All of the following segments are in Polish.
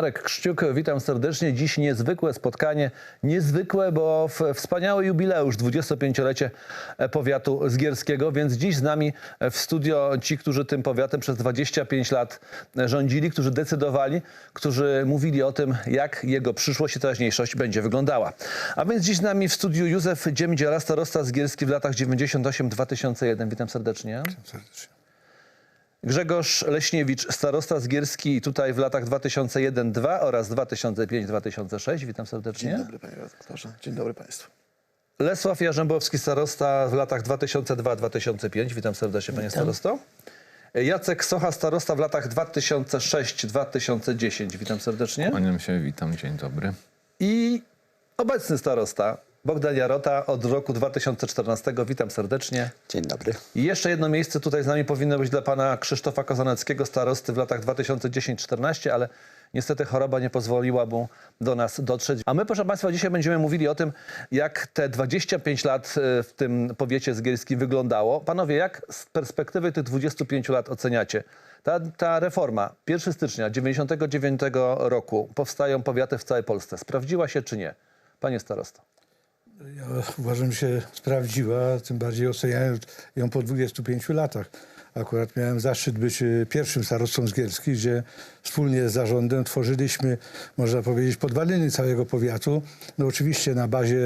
Marek Krzciuk, witam serdecznie. Dziś niezwykłe spotkanie. Niezwykłe, bo wspaniały jubileusz, 25-lecie powiatu zgierskiego, więc dziś z nami w studio ci, którzy tym powiatem przez 25 lat rządzili, którzy decydowali, którzy mówili o tym, jak jego przyszłość i teraźniejszość będzie wyglądała. A więc dziś z nami w studiu Józef Dziemdziela, starosta zgierski w latach 98-2001. Witam serdecznie. serdecznie. Grzegorz Leśniewicz, starosta zgierski tutaj w latach 2001-2002 oraz 2005-2006. Witam serdecznie. Dzień dobry panie redaktorze. Dzień dobry państwu. Lesław Jarzębowski, starosta w latach 2002-2005. Witam serdecznie, panie starosto. Jacek Socha, starosta w latach 2006-2010. Witam serdecznie. Kłaniam się, witam, dzień dobry. I obecny starosta Bogdan Jarota od roku 2014. Witam serdecznie. Dzień dobry. I jeszcze jedno miejsce tutaj z nami powinno być dla pana Krzysztofa Kozaneckiego, starosty w latach 2010-14, ale niestety choroba nie pozwoliła mu do nas dotrzeć. A my, proszę państwa, dzisiaj będziemy mówili o tym, jak te 25 lat e, w tym powiecie zgierskim wyglądało. Panowie, jak z perspektywy tych 25 lat oceniacie? Ta, ta reforma 1 stycznia 99 roku powstają powiaty w całej Polsce. Sprawdziła się czy nie? Panie starosto. Ja uważam, się sprawdziła, tym bardziej oceniając ją po 25 latach. Akurat miałem zaszczyt być e, pierwszym starostą z Gierski, gdzie wspólnie z zarządem tworzyliśmy, można powiedzieć, podwaliny całego powiatu. No oczywiście na bazie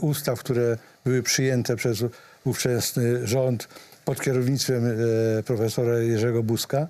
ustaw, które były przyjęte przez ówczesny rząd pod kierownictwem e, profesora Jerzego Buzka.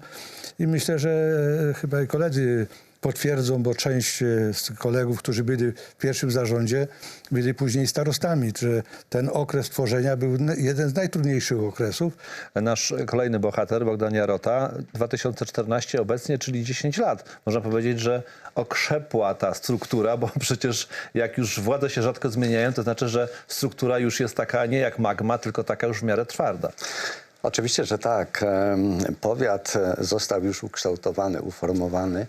I myślę, że e, chyba i koledzy potwierdzą, bo część e, z kolegów, którzy byli w pierwszym zarządzie, byli później starostami, że ten okres tworzenia był jeden z najtrudniejszych okresów. Nasz kolejny bohater, Bogdan Jarota, 2014 obecnie, czyli 10 lat. Można powiedzieć, że okrzepła ta struktura, bo przecież jak już władze się rzadko zmieniają, to znaczy, że struktura już jest taka nie jak magma, tylko taka już w miarę twarda. Oczywiście, że tak. Powiat e, został już ukształtowany, uformowany.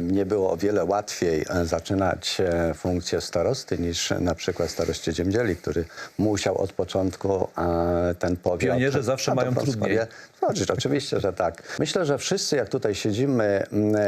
Mnie było o wiele łatwiej e, zaczynać e, funkcję starosty niż na przykład staroście Dziemdzieli, który musiał od początku e, ten powiat... Pionierzy zawsze mają trudniej. Znaczy, oczywiście, że tak. Myślę, że wszyscy, jak tutaj siedzimy,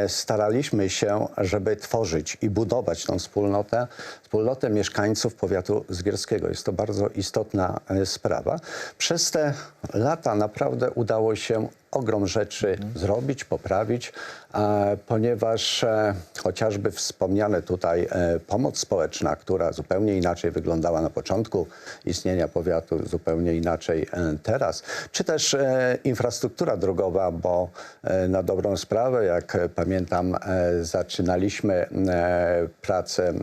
staraliśmy się, żeby tworzyć i budować tą wspólnotę, wspólnotę mieszkańców powiatu zgierskiego. Jest to bardzo istotna sprawa. Przez te lata naprawdę udało się ogrom rzeczy zrobić, poprawić, e, ponieważ e, chociażby wspomniane tutaj e, pomoc społeczna, która zupełnie inaczej wyglądała na początku istnienia powiatu, zupełnie inaczej teraz, czy też infrastruktura drogowa, bo na dobrą sprawę, jak pamiętam, zaczynaliśmy pracę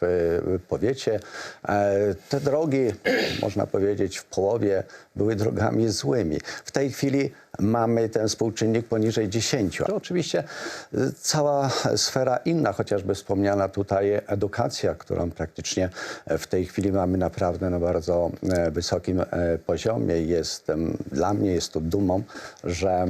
w powiecie. Te drogi, można powiedzieć, w połowie były drogami złymi. W tej chwili mamy ten współczynnik poniżej 10. To oczywiście y, cała sfera inna, chociażby wspomniana tutaj edukacja, którą praktycznie w tej chwili mamy naprawdę na bardzo e, wysokim e, poziomie. Jest, dla mnie jest to dumą, że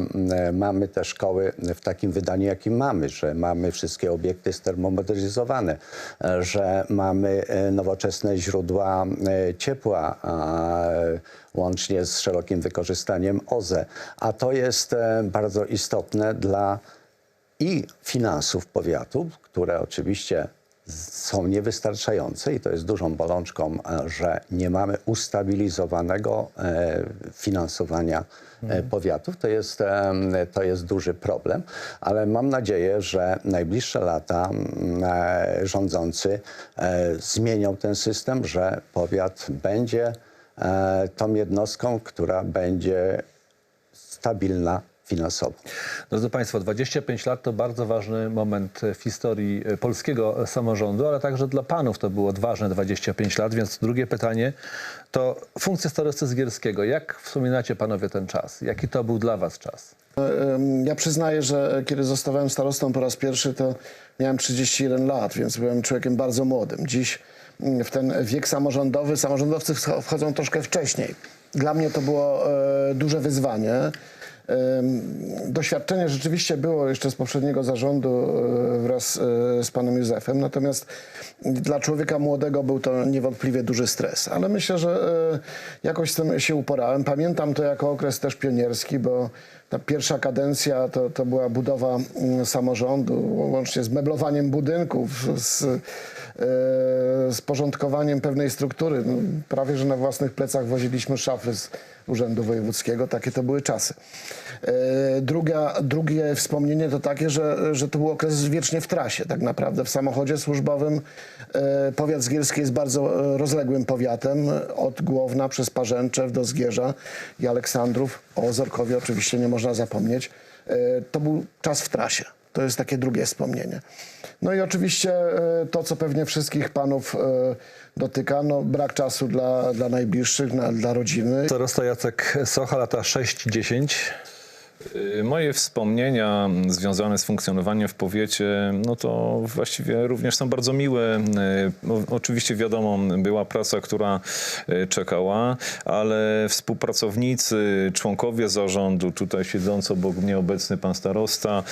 mamy te szkoły w takim wydaniu, jakim mamy, że mamy wszystkie obiekty stermomodernizowane, e, że mamy e, nowoczesne źródła e, ciepła, łącznie z szerokim wykorzystaniem OZE. A to jest e, bardzo istotne dla i finansów powiatu, które oczywiście są niewystarczające i to jest dużą bolączką, e, że nie mamy ustabilizowanego e, finansowania e, powiatów. To jest, to jest duży problem, ale mam nadzieję, że najbliższe lata mm, rządzący zmienią ten system, że powiat będzie tą jednostką, która będzie stabilna finansowo. Drodzy Państwo, 25 lat to bardzo ważny moment w historii e, polskiego samorządu, ale także dla Panów to było ważne 25 lat, więc drugie pytanie to funkcja starosty Zgierskiego. Jak wspominacie Panowie ten czas? Jaki to był dla Was czas? Em, Ja przyznaję, że kiedy zostałem starostą po raz pierwszy, to miałem 31 lat, więc byłem człowiekiem bardzo młodym. Dziś mm, w ten wiek samorządowy, samorządowcy wchodzą troszkę wcześniej. Dla mnie to było e, duże wyzwanie. Doświadczenie rzeczywiście było jeszcze z poprzedniego zarządu e, wraz e, z panem Józefem, natomiast dla człowieka młodego był to niewątpliwie duży stres, ale myślę, że e, jakoś z tym się uporałem. Pamiętam to jako okres też pionierski, bo ta pierwsza kadencja to, to była budowa mm, samorządu, łącznie z meblowaniem budynków, z, e, z porządkowaniem pewnej struktury. No, prawie, że na własnych plecach woziliśmy szafy z Urzędu Wojewódzkiego. Takie to były czasy. E, Druga, drugie wspomnienie to takie, że, że to był okres wiecznie w trasie tak naprawdę. W samochodzie służbowym e, powiat zgierski jest bardzo e, rozległym powiatem. Od Głowna przez Parzęczew do Zgierza i Aleksandrów. O Ozorkowie oczywiście nie można zapomnieć. E, To był czas w trasie. To jest takie drugie wspomnienie. No i oczywiście e, to, co pewnie wszystkich panów e, dotyka, no brak czasu dla, dla najbliższych, dla, dla rodziny. Starosta Jacek Socha, lata 6-10. Y, Moje wspomnienia związane z funkcjonowaniem w powiecie, no to właściwie również są bardzo miłe. Y, Oczywiście wiadomo, była praca, która y, czekała, ale współpracownicy, członkowie zarządu, tutaj siedzący obok mnie obecny pan starosta,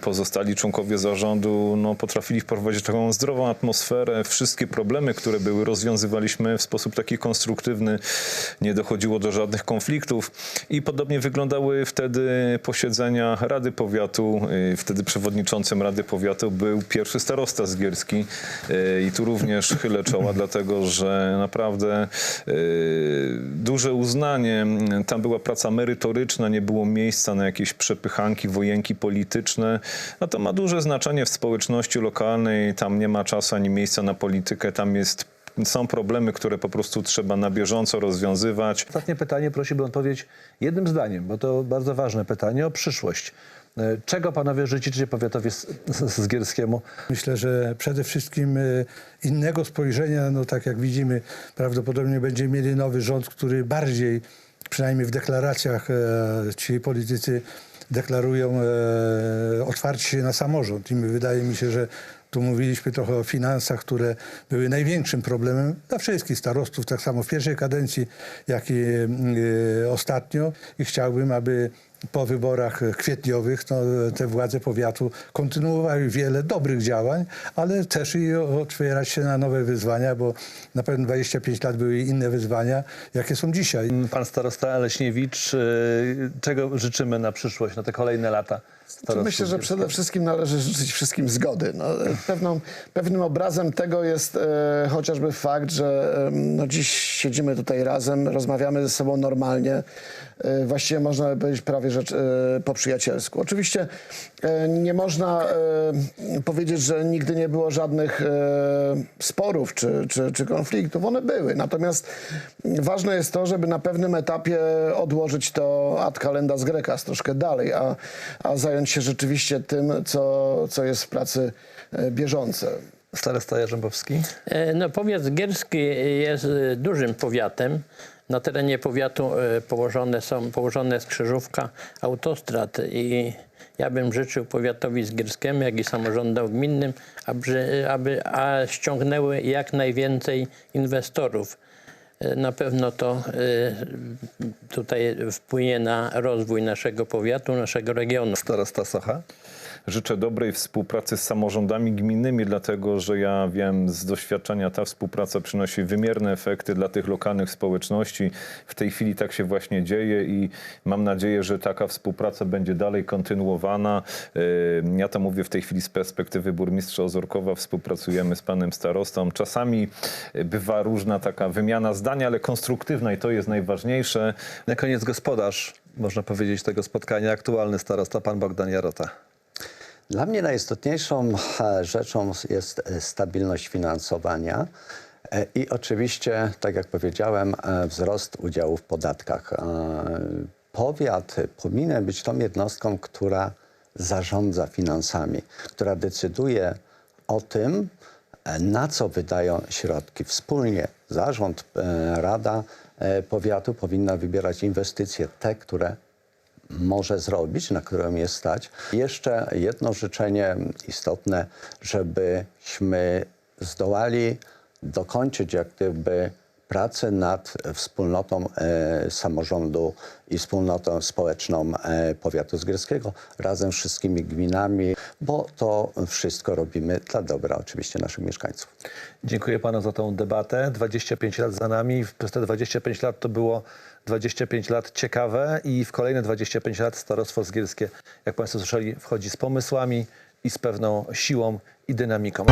pozostali członkowie zarządu, no potrafili wprowadzić taką zdrową atmosferę. Wszystkie problemy, które były, rozwiązywaliśmy w sposób taki konstruktywny. Nie dochodziło do żadnych konfliktów i podobnie wyglądały wtedy posiedzenia Rady Powiatu. Y, Wtedy przewodniczącym Rady Powiatu był pierwszy starosta zgierski Y, i tu również chylę czoła, dlatego że naprawdę y, duże uznanie. Tam była praca merytoryczna, nie było miejsca na jakieś przepychanki, wojenki polityczne. A to ma duże znaczenie w społeczności lokalnej. Tam nie ma czasu ani miejsca na politykę. Tam jest są problemy, które po prostu trzeba na bieżąco rozwiązywać. Ostatnie pytanie prosiłbym odpowiedzieć jednym zdaniem, bo to bardzo ważne pytanie o przyszłość. E, Czego panowie życzycie powiatowi zgierskiemu? Myślę, że przede wszystkim e, innego spojrzenia, no tak jak widzimy, prawdopodobnie będziemy mieli nowy rząd, który bardziej, przynajmniej w deklaracjach e, ci politycy deklarują e, otwarcie się na samorząd. I mi- wydaje mi się, że tu mówiliśmy trochę o finansach, które były największym problemem dla wszystkich starostów, tak samo w pierwszej kadencji, jak i e, ostatnio. I chciałbym, aby po wyborach kwietniowych no, te władze powiatu kontynuowały wiele dobrych działań, ale też i otwierać się na nowe wyzwania, bo na pewno 25 lat były inne wyzwania, jakie są dzisiaj. Pan starosta Leśniewicz, e, czego życzymy na przyszłość, na te kolejne lata? starostów Myślę, że przede wszystkim należy życzyć wszystkim zgody. No, pewną, pewnym obrazem tego jest e, chociażby fakt, że e, no, dziś siedzimy tutaj razem, rozmawiamy ze sobą normalnie. E, właściwie można by powiedzieć prawie że e, po przyjacielsku. Oczywiście e, nie można e, powiedzieć, że nigdy nie było żadnych sporów czy, czy, czy konfliktów. One były. Natomiast ważne jest to, żeby na pewnym etapie odłożyć to ad calendas grecas troszkę dalej, a, a zająć się rzeczywiście tym, co, co jest w pracy bieżące. Starosta Jarzębowski. No, powiat zgierski jest dużym powiatem. Na terenie powiatu e, położone są, położona jest krzyżówka autostrad i ja bym życzył powiatowi zgierskiemu, jak i samorządom gminnym, aby, aby a ściągnęły jak najwięcej inwestorów. E, Na pewno to e, tutaj wpłynie na rozwój naszego powiatu, naszego regionu. Starosta Socha. Życzę dobrej współpracy z samorządami gminnymi, dlatego że ja wiem z doświadczenia, ta współpraca przynosi wymierne efekty dla tych lokalnych społeczności. W tej chwili tak się właśnie dzieje i mam nadzieję, że taka współpraca będzie dalej kontynuowana. Yy, Ja to mówię w tej chwili z perspektywy burmistrza Ozorkowa. Współpracujemy z panem starostą. Czasami bywa różna taka wymiana zdań, ale konstruktywna i to jest najważniejsze. Na koniec gospodarz, można powiedzieć, tego spotkania, aktualny starosta, pan Bogdan Jarota. Dla mnie najistotniejszą e, rzeczą jest e, stabilność finansowania e, i oczywiście, tak jak powiedziałem, wzrost udziału w podatkach. Powiat powinien być tą jednostką, która zarządza finansami, która decyduje o tym, na co wydają środki. Wspólnie zarząd, rada powiatu powinna wybierać inwestycje, te, które może zrobić, na którą jest stać. Jeszcze jedno życzenie istotne, żebyśmy zdołali dokończyć jak gdyby pracę nad wspólnotą e, samorządu i wspólnotą społeczną e, powiatu zgierskiego razem z wszystkimi gminami, bo to wszystko robimy dla dobra oczywiście naszych mieszkańców. Dziękuję panu za tą debatę. 25 lat za nami. Przez te 25 lat to było 25 lat ciekawe i w kolejne 25 lat Starostwo Zgierskie, jak państwo słyszeli, wchodzi z pomysłami i z pewną siłą i dynamiką.